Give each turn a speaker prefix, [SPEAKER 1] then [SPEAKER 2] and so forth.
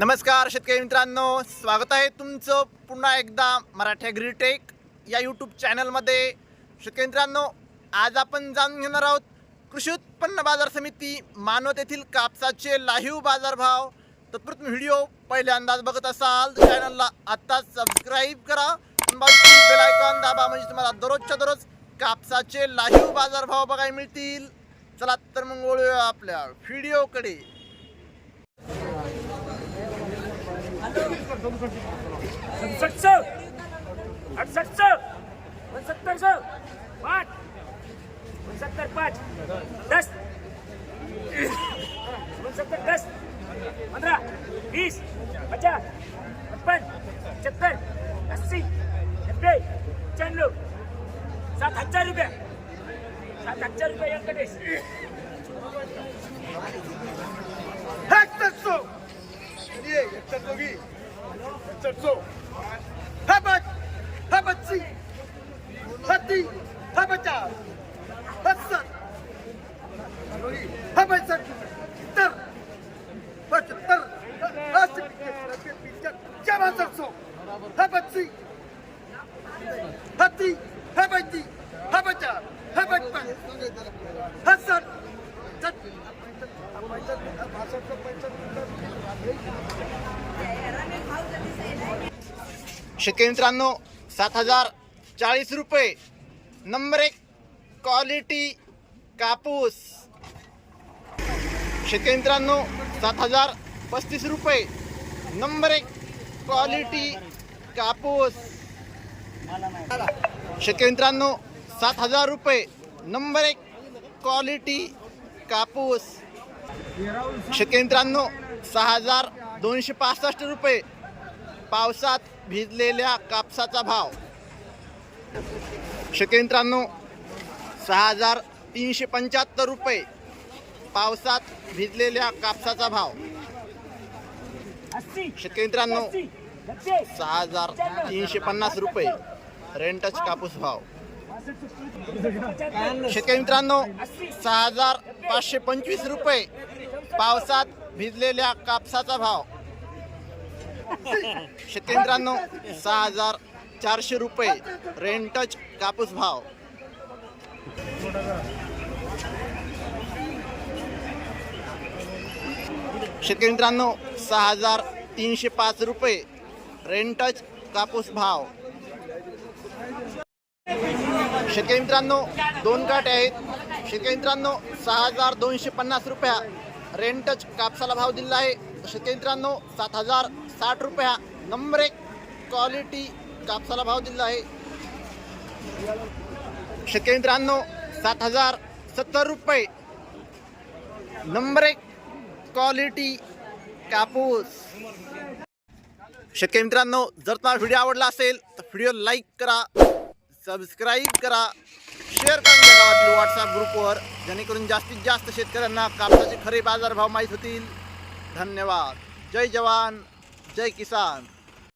[SPEAKER 1] नमस्कार शेतकरी मित्रांनो. स्वागत आहे तुमचं पुन्हा एकदा मराठ्या ग्रीटेक या यूट्यूब चॅनलमध्ये शेतकरी मित्रांनो आज आपण जाणून घेणार आहोत कृषी उत्पन्न बाजार समिती मानवत येथील कापसाचे लाईव्ह बाजारभाव. तत्पूर्वी व्हिडिओ पहिल्या अंदाज बघत असाल तर चॅनलला आत्ताच सबस्क्राईब करा. बेल आयकॉन दाबा म्हणजे तुम्हाला दररोजच्या दररोज कापसाचे लाईव्ह बाजारभाव बघायला मिळतील. चला तर मग वळूया आपल्या व्हिडिओकडे
[SPEAKER 2] सड़सठ सौ अड़सठ सौ उनसत्तर सौ पाँच उनसत्तर पाँच दस उनसत्तर दस पंद्रह बीस पचास पचपन पचहत्तर अस्सी नब्बे पचानवे सात हजार रुपये सात हजार रुपये Venkatesh
[SPEAKER 3] Habat! Habati! Hati! Habata! Hasan! Habat!
[SPEAKER 1] शेतकरी मित्रांनो सात हजार चाळीस रुपये. नंबर एक क्वालिटी कापूस. शेतकरी मित्रांनो सात हजार पस्तीस रुपये. नंबर एक क्वालिटी कापूस. शेतकरी मित्रांनो सात हजार रुपये. नंबर एक क्वालिटी कापूस. शेतकरी मित्रांनो सहा हजार दोनशे पासष्ट रुपये. पावसात भिजलेल्या कापसाचा भाव. मित्रांनो सहा हजार तीनशे पंच्याहत्तर रुपये पावसात भिजलेल्या कापसाचा भाव. मित्रांनो सहा हजार तीनशे पन्नास रुपये रेंटच कापूस भाव. शेतकरी मित्रांनो सहा हजार पाचशे पंचवीस रुपये पावसात भिजलेल्या कापसाचा भाव. शेतकरी सहा हजार चारशे रुपये रेंटच कापूस भाव. शेतकरी मित्रांनो सहा हजार तीनशे पाच रुपये रेंटच कापूस भाव. शेतकरी मित्रांनो दोन काटे आहेत. शेतकरी मित्रांनो सहा हजार दोनशे पन्नास रुपया रेंटच कापसाला भाव दिला आहे. शेतकरी मित्रांनो सात हजार साठ रुपया नंबर एक क्वालिटी कापसाला भाव दिला आहे. शेतकरी मित्रांनो सात हजार सत्तर रुपये नंबर एक क्वालिटी कापूस. शेतकरी मित्रांनो जर तुम्हाला व्हिडिओ आवडला असेल तर व्हिडिओ लाईक करा सबस्क्राईब करा शेअर करून द्या गावातील व्हॉट्सअप ग्रुपवर जेणेकरून जास्तीत जास्त शेतकऱ्यांना कापसाचे खरे बाजारभाव माहीत होतील. धन्यवाद. जय जवान. जय किसान